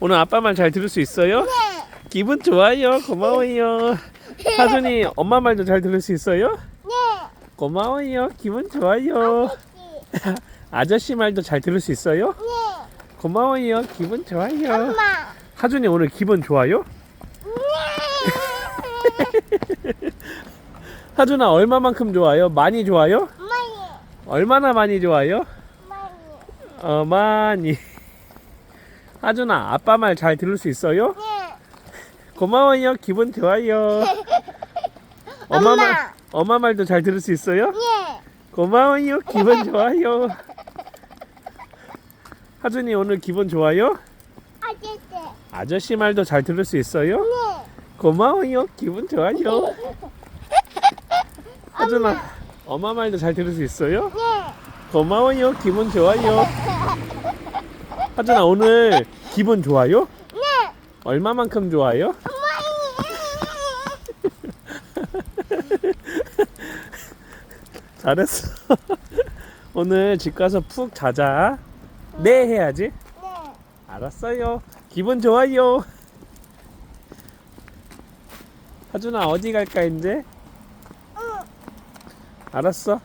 오늘 아빠 말 잘 들을 수 있어요? 네. 기분 좋아요. 고마워요. 하준이 엄마 말도 잘 들을 수 있어요? 네. 고마워요. 기분 좋아요. 아저씨. 아저씨 말도 잘 들을 수 있어요? 네. 고마워요. 기분 좋아요. 엄마. 하준이 오늘 기분 좋아요? 네. 하준아 얼마만큼 좋아요? 많이 좋아요? 많이. 얼마나 많이 좋아요? 많이. 어 많이. 하준아 아빠 말 잘 들을 수 있어요? 네. 고마워요. 기분 좋아요. 엄마 엄마. 말 엄마 말도 잘 들을 수 있어요? 네. 고마워요. 기분 좋아요. 하준이 오늘 기분 좋아요? 아저씨. 아저씨 말도 잘 들을 수 있어요? 네. 고마워요. 기분 좋아요. 하준아 엄마 말도 잘 들을 수 있어요? 네. 고마워요. 기분 좋아요. 하준아 오늘 기분 좋아요? 네. 얼마만큼 좋아요? 잘했어. 오늘 집 가서 푹 자자. 네 해야지. 네. 알았어요. 기분 좋아요. 하준아 어디 갈까 이제? 응. 알았어.